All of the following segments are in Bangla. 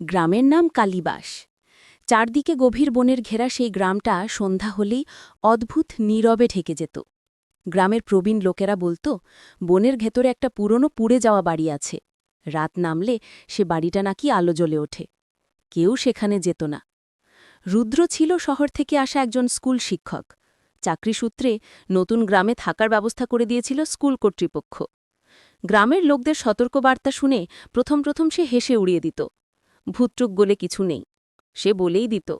গ্রামের নাম কালীবাস। চারদিকে গভীর বনের ঘেরা সেই গ্রামটা সন্ধ্যা হলেই অদ্ভুত নীরবে ঢেকে যেত। গ্রামের প্রবীণ লোকেরা বলতো, বনের ভেতরে একটা পুরনো পুড়ে যাওয়া বাড়ি আছে। রাত নামলে সে বাড়িটা নাকি আলো জ্বলে ওঠে। কেউ সেখানে যেত না। রুদ্র ছিল শহর থেকে আসা একজন স্কুল শিক্ষক। চাকরি সূত্রে নতুন গ্রামে থাকার ব্যবস্থা করে দিয়েছিল স্কুল কর্তৃপক্ষ। গ্রামের লোকদের সতর্কবার্তা শুনে প্রথম প্রথম সে হেসে উড়িয়ে দিত। ভূতটুক বলে কিছু নেই। সে বলেই দিত।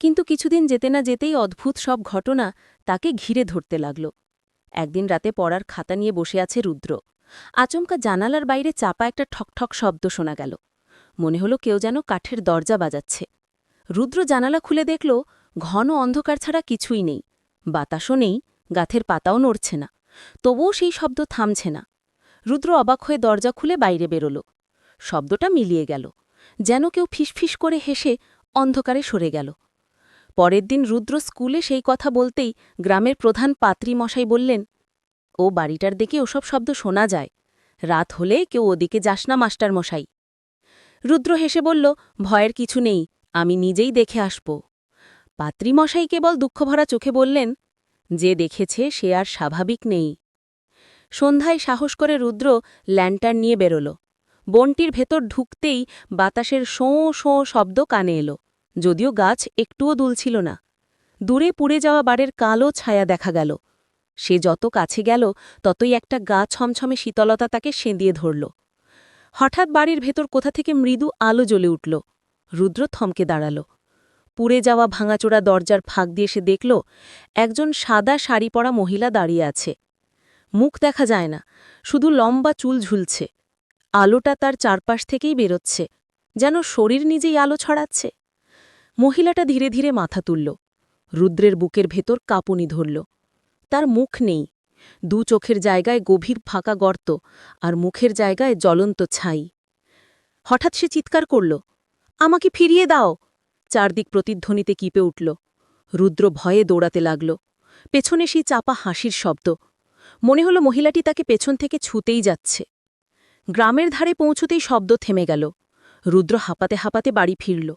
কিন্তু কিছুদিন যেতে না যেতেই অদ্ভুত সব ঘটনা তাকে ঘিরে ধরতে লাগল। একদিন রাতে পড়ার খাতা নিয়ে বসে আছে রুদ্র। আচমকা জানালার বাইরে চাপা একটা ঠকঠক শব্দ শোনা গেল। মনে হলো কেউ যেন কাঠের দরজা বাজাচ্ছে। রুদ্র জানালা খুলে দেখল, ঘন অন্ধকার ছাড়া কিছুই নেই। বাতাসও নেই, গাথের পাতাও নড়ছে না। তবুও সেই শব্দ থামছে না। রুদ্র অবাক হয়ে দরজা খুলে বাইরে বেরোল। শব্দটা মিলিয়ে গেল। যেন কেউ ফিসফিস করে হেসে অন্ধকারে সরে গেল। পরের দিন রুদ্র স্কুলে সেই কথা বলতেই গ্রামের প্রধান পাত্রী মশাই বললেন, ও বাড়িটার দিকে ওসব শব্দ শোনা যায়। রাত হলে কেউ ওদিকে যাস না মাস্টার মশাই রুদ্র হেসে বলল, ভয়ের কিছু নেই, আমি নিজেই দেখে আসব। পাত্রীমশাই কেবল দুঃখভরা চোখে বললেন, যে দেখেছে সে আর স্বাভাবিক নেই। সন্ধ্যায় সাহস করে রুদ্র ল্যান্টার নিয়ে বেরোল। বনটির ভেতর ঢুকতেই বাতাসের শোঁ শোঁ শব্দ কানে এলো, যদিও গাছ একটুও দুলছিল না। দূরে পুড়ে যাওয়া বাড়ির কালো ছায়া দেখা গেল। সে যত কাছে গেল, ততই একটা গা ছমছমে শীতলতা তাকে সেঁদিয়ে ধরল। হঠাৎ বাড়ির ভেতর কোথা থেকে মৃদু আলো জ্বলে উঠল। রুদ্র থমকে দাঁড়াল। পুড়ে যাওয়া ভাঙাচোরা দরজার ফাঁক দিয়ে সে দেখল, একজন সাদা শাড়ি পরা মহিলা দাঁড়িয়ে আছে। মুখ দেখা যায় না, শুধু লম্বা চুল ঝুলছে। আলোটা তার চারপাশ থেকেই বেরোচ্ছে, যেন শরীর নিজেই আলো ছড়াচ্ছে। মহিলাটা ধীরে ধীরে মাথা তুলল, রুদ্রের বুকের ভেতর কাঁপুনি ধরল। তার মুখ নেই, দু চোখের জায়গায় গভীর ফাঁকা গর্ত আর মুখের জায়গায় জ্বলন্ত ছাই। হঠাৎ সে চিৎকার করল, আমাকে ফিরিয়ে দাও! চারদিক প্রতিধ্বনিতে কিপে উঠল। রুদ্র ভয়ে দৌড়াতে লাগল। পেছনে সেই চাপা হাসির শব্দ। মনে হলো মহিলাটি তাকে পেছন থেকে ছুতেই যাচ্ছে। গ্রামের ধারে পৌঁছতেই শব্দ থেমে গেল। রুদ্র হাঁপাতে হাঁপাতে বাড়ি ফিরল।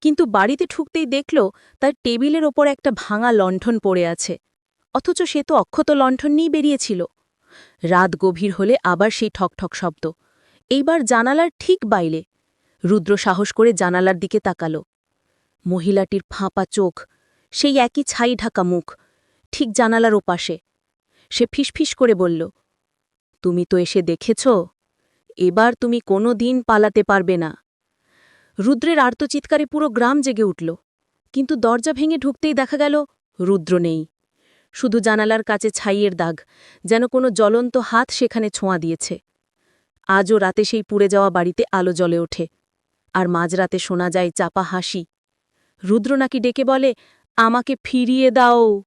কিন্তু বাড়িতে ঠুকতেই দেখল, তার টেবিলের ওপর একটা ভাঙা লণ্ঠন পড়ে আছে। অথচ সে তো অক্ষত লণ্ঠন নিয়েই বেরিয়েছিল। রাত গভীর হলে আবার সেই ঠকঠক শব্দ। এইবার জানালার ঠিক বাইরে। রুদ্র সাহস করে জানালার দিকে তাকাল। মহিলাটির ফাঁপা চোখ, সেই একই ছাই ঢাকা মুখ, ঠিক জানালার ওপাশে। সে ফিসফিস করে বলল, তুমি তো এসে দেখেছ এবার তুমি কোনো দিন পালাতে পারবে না। রুদ্রের আর্তচিৎকারে পুরো গ্রাম জেগে উঠল। কিন্তু দরজা ভেঙে ঢুকতেই দেখা গেল, রুদ্র নেই। শুধু জানালার কাছে ছাইয়ের দাগ, যেন কোনো জ্বলন্ত হাত সেখানে ছোঁয়া দিয়েছে। আজও রাতে সেই পুড়ে যাওয়া বাড়িতে আলো জ্বলে ওঠে, আর মাঝরাতে শোনা যায় চাপা হাসি। রুদ্র নাকি ডেকে বলে, আমাকে ফিরিয়ে দাও।